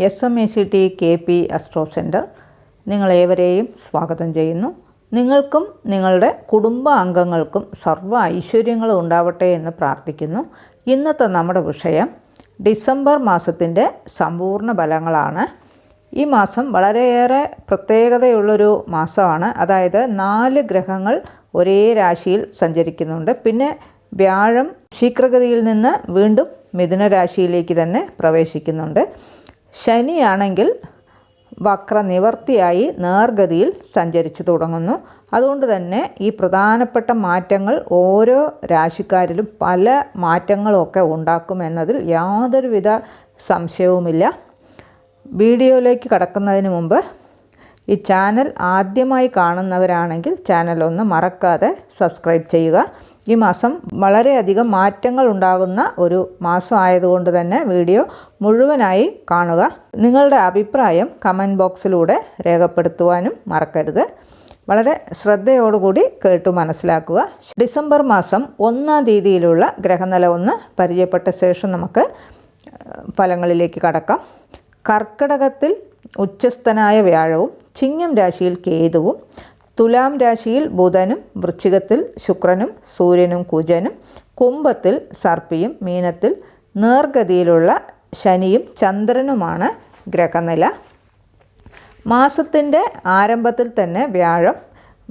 S M A C T K P astro centre നിങ്ങളേവരെയും സ്വാഗതം ചെയ്യുന്നു. നിങ്ങൾക്കും നിങ്ങളുടെ കുടുംബ അംഗങ്ങൾക്കും സർവ ഐശ്വര്യങ്ങളും ഉണ്ടാവട്ടെ എന്ന് പ്രാർത്ഥിക്കുന്നു. ഇന്നത്തെ നമ്മുടെ വിഷയം ഡിസംബർ മാസത്തിന്റെ സമ്പൂർണ ഫലങ്ങളാണ്. ഈ മാസം വളരെയേറെ പ്രത്യേകതയുള്ളൊരു മാസമാണ്. അതായത് നാല് ഗ്രഹങ്ങൾ ഒരേ രാശിയിൽ സഞ്ചരിക്കുന്നുണ്ട്. പിന്നെ വ്യാഴം ശീക്രഗതിയിൽ നിന്ന് വീണ്ടും മിഥുന രാശിയിലേക്ക് തന്നെ പ്രവേശിക്കുന്നുണ്ട്. ശനിയാണെങ്കിൽ വക്രനിവർത്തിയായി നേർഗതിയിൽ സഞ്ചരിച്ചു തുടങ്ങുന്നു. അതുകൊണ്ട് തന്നെ ഈ പ്രധാനപ്പെട്ട മാറ്റങ്ങൾ ഓരോ രാശിക്കാരിലും പല മാറ്റങ്ങളൊക്കെ ഉണ്ടാക്കുമെന്നതിൽ യാതൊരുവിധ സംശയവുമില്ല. വീഡിയോയിലേക്ക് കടക്കുന്നതിന് മുമ്പ് ഈ ചാനൽ ആദ്യമായി കാണുന്നവരാണെങ്കിൽ ചാനൽ ഒന്ന് മറക്കാതെ സബ്സ്ക്രൈബ് ചെയ്യുക. ഈ മാസം വളരെയധികം മാറ്റങ്ങൾ ഉണ്ടാകുന്ന ഒരു മാസം ആയതുകൊണ്ട് തന്നെ വീഡിയോ മുഴുവനായി കാണുക. നിങ്ങളുടെ അഭിപ്രായം കമന്റ് ബോക്സിലൂടെ രേഖപ്പെടുത്തുവാനും മറക്കരുത്. വളരെ ശ്രദ്ധയോടുകൂടി കേട്ടു മനസ്സിലാക്കുക. ഡിസംബർ മാസം ഒന്നാം തീയതിയിലുള്ള ഗ്രഹനില ഒന്ന് പരിചയപ്പെട്ട ശേഷം നമുക്ക് ഫലങ്ങളിലേക്ക് കടക്കാം. കർക്കിടകത്തിൽ ഉച്ചസ്ഥനായ വ്യാഴവും ചിങ്ങം രാശിയിൽ കേതുവും തുലാം രാശിയിൽ ബുധനും വൃശ്ചികത്തിൽ ശുക്രനും സൂര്യനും കുജനും കുംഭത്തിൽ സർപ്പിയും മീനത്തിൽ നേർഗതിയിലുള്ള ശനിയും ചന്ദ്രനുമാണ് ഗ്രഹനില. മാസത്തിന്റെ ആരംഭത്തിൽ തന്നെ വ്യാഴം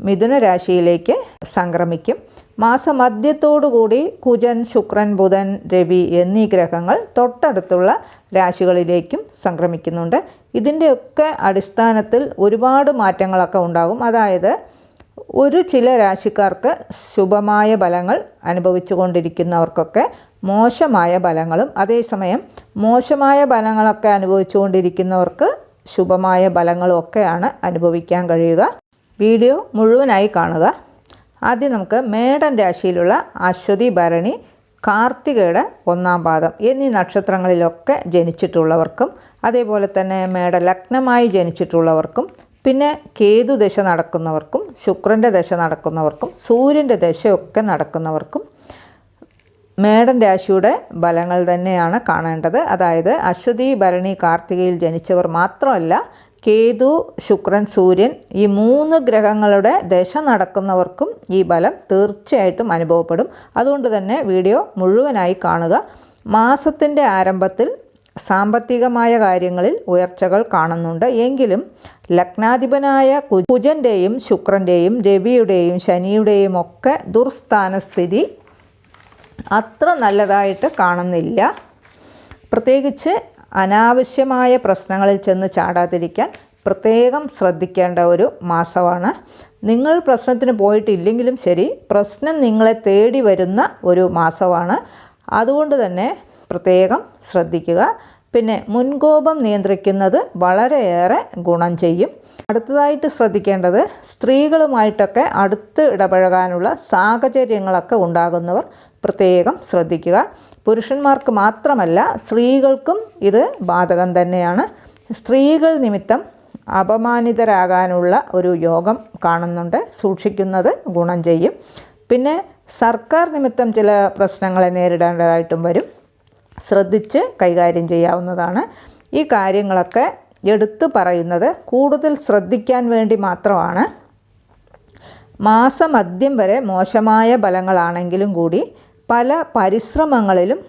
മിഥുന രാശിയിലേക്ക് സംക്രമിക്കും. മാസമധ്യത്തോടുകൂടി കുജൻ ശുക്രൻ ബുധൻ രവി എന്നീ ഗ്രഹങ്ങൾ തൊട്ടടുത്തുള്ള രാശികളിലേക്കും സംക്രമിക്കുന്നുണ്ട്. ഇതിന്റെയൊക്കെ അടിസ്ഥാനത്തിൽ ഒരുപാട് മാറ്റങ്ങളൊക്കെ ഉണ്ടാകും. അതായത് ഒരു ചില രാശിക്കാർക്ക് ശുഭമായ ഫലങ്ങൾ അനുഭവിച്ചു കൊണ്ടിരിക്കുന്നവർക്കൊക്കെ മോശമായ ഫലങ്ങളും അതേസമയം മോശമായ ഫലങ്ങളൊക്കെ അനുഭവിച്ചുകൊണ്ടിരിക്കുന്നവർക്ക് ശുഭമായ ഫലങ്ങളും ഒക്കെയാണ് അനുഭവിക്കാൻ കഴിയുക. വീഡിയോ മുഴുവനായി കാണുക. ആദ്യം നമുക്ക് മേടൻ രാശിയിലുള്ള അശ്വതി ഭരണി കാർത്തികയുടെ ഒന്നാം പാദം എന്നീ നക്ഷത്രങ്ങളിലൊക്കെ ജനിച്ചിട്ടുള്ളവർക്കും അതേപോലെ തന്നെ മേട ലഗ്നമായി ജനിച്ചിട്ടുള്ളവർക്കും പിന്നെ കേതു ദശ നടക്കുന്നവർക്കും ശുക്രന്റെ ദശ നടക്കുന്നവർക്കും സൂര്യന്റെ ദശയൊക്കെ നടക്കുന്നവർക്കും മേടൻ രാശിയുടെ ബലങ്ങൾ തന്നെയാണ് കാണേണ്ടത്. അതായത് അശ്വതി ഭരണി കാർത്തികയിൽ ജനിച്ചവർ മാത്രമല്ല കേതു ശുക്രൻ സൂര്യൻ ഈ മൂന്ന് ഗ്രഹങ്ങളുടെ ദശ നടക്കുന്നവർക്കും ഈ ബലം തീർച്ചയായിട്ടും അനുഭവപ്പെടും. അതുകൊണ്ട് തന്നെ വീഡിയോ മുഴുവനായി കാണുക. മാസത്തിന്റെ ആരംഭത്തിൽ സാമ്പത്തികമായ കാര്യങ്ങളിൽ ഉയർച്ചകൾ കാണുന്നുണ്ട്. എങ്കിലും ലഗ്നാധിപനായ കുജന്റെയും ശുക്രന്റെയും രവിയുടെയും ശനിയുടെയും ഒക്കെ ദുർസ്ഥാനസ്ഥിതി അത്ര നല്ലതായിട്ട് കാണുന്നില്ല. പ്രത്യേകിച്ച് അനാവശ്യമായ പ്രശ്നങ്ങളിൽ ചെന്ന് ചാടാതിരിക്കാൻ പ്രത്യേകം ശ്രദ്ധിക്കേണ്ട ഒരു മാസമാണ്. നിങ്ങൾ പ്രശ്നത്തിന് പോയിട്ടില്ലെങ്കിലും ശരി പ്രശ്നം നിങ്ങളെ തേടി വരുന്ന ഒരു മാസമാണ്. അതുകൊണ്ട് തന്നെ പ്രത്യേകം ശ്രദ്ധിക്കുക. പിന്നെ മുൻകോപം നിയന്ത്രിക്കുന്നത് വളരെയേറെ ഗുണം ചെയ്യും. അടുത്തതായിട്ട് ശ്രദ്ധിക്കേണ്ടത് സ്ത്രീകളുമായിട്ടൊക്കെ അടുത്ത് ഇടപഴകാനുള്ള സാഹചര്യങ്ങളൊക്കെ ഉണ്ടാകുന്നവർ പ്രത്യേകം ശ്രദ്ധിക്കുക. പുരുഷന്മാർക്ക് മാത്രമല്ല സ്ത്രീകൾക്കും ഇത് ബാധകം തന്നെയാണ്. സ്ത്രീകൾ നിമിത്തം അപമാനിതരാകാനുള്ള ഒരു യോഗം കാണുന്നുണ്ട് സൂക്ഷിക്കുന്നത് ഗുണം ചെയ്യും. പിന്നെ സർക്കാർ നിമിത്തം ചില പ്രശ്നങ്ങളെ നേരിടേണ്ടതായിട്ടും വരും. ശ്രദ്ധിച്ച് കൈകാര്യം ചെയ്യാവുന്നതാണ്. ഈ കാര്യങ്ങളൊക്കെ എടുത്തു പറയുന്നത് കൂടുതൽ ശ്രദ്ധിക്കാൻ വേണ്ടി മാത്രമാണ്. മാസമദ്യം വരെ മോശമായ ഫലങ്ങളാണെങ്കിലും കൂടി പല പരിശ്രമങ്ങളിലും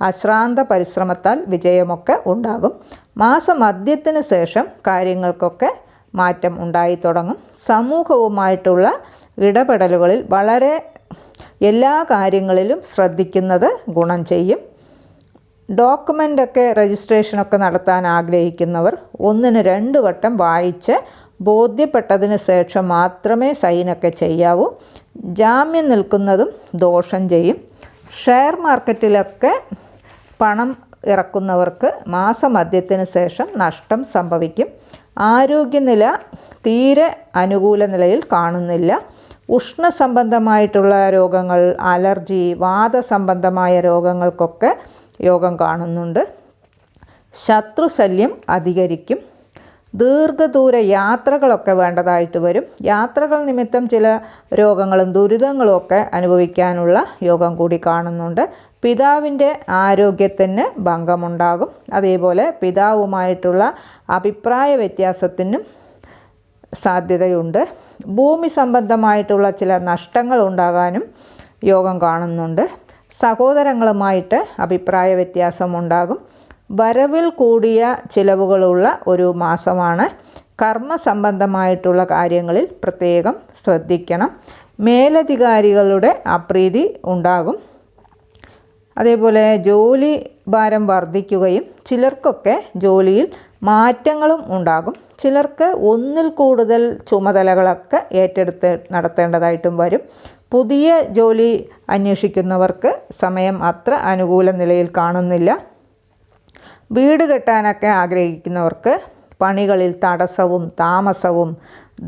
അശ്രാന്ത പരിശ്രമത്താൽ വിജയമൊക്കെ ഉണ്ടാകും. മാസമദ്യത്തിന് ശേഷം കാര്യങ്ങൾക്കൊക്കെ മാറ്റം ഉണ്ടായി തുടങ്ങും. സമൂഹവുമായിട്ടുള്ള ഇടപെടലുകളിൽ വളരെ എല്ലാ കാര്യങ്ങളിലും ശ്രദ്ധിക്കുന്നത് ഗുണം ചെയ്യും. ഡോക്യുമെന്റൊക്കെ രജിസ്ട്രേഷനൊക്കെ നടത്താൻ ആഗ്രഹിക്കുന്നവർ ഒന്നിന് രണ്ട് വട്ടം വായിച്ച് ബോധ്യപ്പെട്ടതിന് ശേഷം മാത്രമേ സൈനൊക്കെ ചെയ്യാവൂ. ജാമ്യം നിൽക്കുന്നതും ദോഷം ചെയ്യും. ഷെയർ മാർക്കറ്റിലൊക്കെ പണം ഇറക്കുന്നവർക്ക് മാസമധ്യത്തിന് ശേഷം നഷ്ടം സംഭവിക്കും. ആരോഗ്യനില തീരെ അനുകൂല നിലയിൽ കാണുന്നില്ല. ഉഷ്ണസംബന്ധമായിട്ടുള്ള രോഗങ്ങൾ അലർജി വാദസംബന്ധമായ രോഗങ്ങൾക്കൊക്കെ യോഗം കാണുന്നുണ്ട്. ശത്രുശല്യം അധികരിക്കും. ദീർഘദൂര യാത്രകളൊക്കെ വേണ്ടതായിട്ട് വരും. യാത്രകൾ നിമിത്തം ചില രോഗങ്ങളും ദുരിതങ്ങളും ഒക്കെ അനുഭവിക്കാനുള്ള യോഗം കൂടി കാണുന്നുണ്ട്. പിതാവിന്റെ ആരോഗ്യത്തിന് ഭംഗമുണ്ടാകും. അതേപോലെ പിതാവുമായിട്ടുള്ള അഭിപ്രായ വ്യത്യാസത്തിനും സാധ്യതയുണ്ട്. ഭൂമി സംബന്ധമായിട്ടുള്ള ചില നഷ്ടങ്ങൾ ഉണ്ടാകാനും യോഗം കാണുന്നുണ്ട്. സഹോദരങ്ങളുമായിട്ട് അഭിപ്രായ വ്യത്യാസമുണ്ടാകും വരവിൽ കൂടിയ ചിലവുകളുള്ള ഒരു മാസമാണ്. കർമ്മ സംബന്ധമായിട്ടുള്ള കാര്യങ്ങളിൽ പ്രത്യേകം ശ്രദ്ധിക്കണം. മേലധികാരികളുടെ അപ്രീതി ഉണ്ടാകും. അതേപോലെ ജോലി ഭാരം വർദ്ധിക്കുകയും ചിലർക്കൊക്കെ ജോലിയിൽ മാറ്റങ്ങളും ഉണ്ടാകും. ചിലർക്ക് ഒന്നിൽ കൂടുതൽ ചുമതലകളൊക്കെ ഏറ്റെടുത്ത് നടത്തേണ്ടതായിട്ടും വരും. പുതിയ ജോലി അന്വേഷിക്കുന്നവർക്ക് സമയം അത്ര അനുകൂല നിലയിൽ കാണുന്നില്ല. വീട് കെട്ടാനൊക്കെ ആഗ്രഹിക്കുന്നവർക്ക് പണികളിൽ തടസ്സവും താമസവും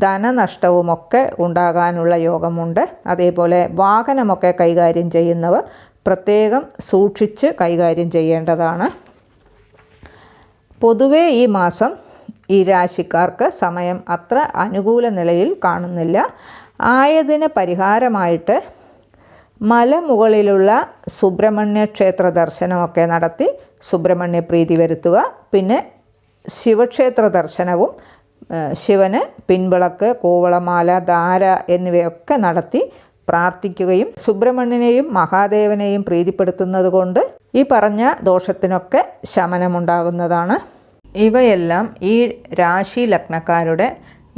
ധനനഷ്ടവും ഒക്കെ ഉണ്ടാകാനുള്ള യോഗമുണ്ട്. അതേപോലെ വാഹനമൊക്കെ കൈകാര്യം ചെയ്യുന്നവർ പ്രത്യേകം സൂക്ഷിച്ച് കൈകാര്യം ചെയ്യേണ്ടതാണ്. പൊതുവേ ഈ മാസം ഈ രാശിക്കാർക്ക് സമയം അത്ര അനുകൂല നിലയിൽ കാണുന്നില്ല. ആയതിന് പരിഹാരമായിട്ട് മലമുകളിലുള്ള സുബ്രഹ്മണ്യ ക്ഷേത്ര ദർശനമൊക്കെ നടത്തി സുബ്രഹ്മണ്യ പ്രീതി വരുത്തുക. പിന്നെ ശിവക്ഷേത്ര ദർശനവും ശിവന് പിൻവിളക്ക് കോവളമാല ധാര എന്നിവയൊക്കെ നടത്തി പ്രാർത്ഥിക്കുകയും സുബ്രഹ്മണ്യനെയും മഹാദേവനെയും പ്രീതിപ്പെടുത്തുന്നത് കൊണ്ട് ഈ പറഞ്ഞ ദോഷത്തിനൊക്കെ ശമനമുണ്ടാകുന്നതാണ്. ഇവയെല്ലാം ഈ രാശി ലഗ്നക്കാരുടെ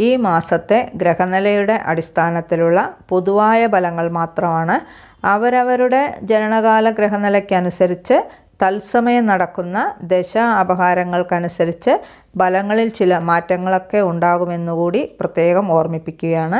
ഈ മാസത്തെ ഗ്രഹനിലയുടെ അടിസ്ഥാനത്തിലുള്ള പൊതുവായ ഫലങ്ങൾ മാത്രമാണ്. അവരവരുടെ ജനനകാല ഗ്രഹനിലയ്ക്കനുസരിച്ച് തത്സമയം നടക്കുന്ന ദശ അപഹാരങ്ങൾക്കനുസരിച്ച് ഫലങ്ങളിൽ ചില മാറ്റങ്ങളൊക്കെ ഉണ്ടാകുമെന്നുകൂടി പ്രത്യേകം ഓർമ്മിപ്പിക്കുകയാണ്.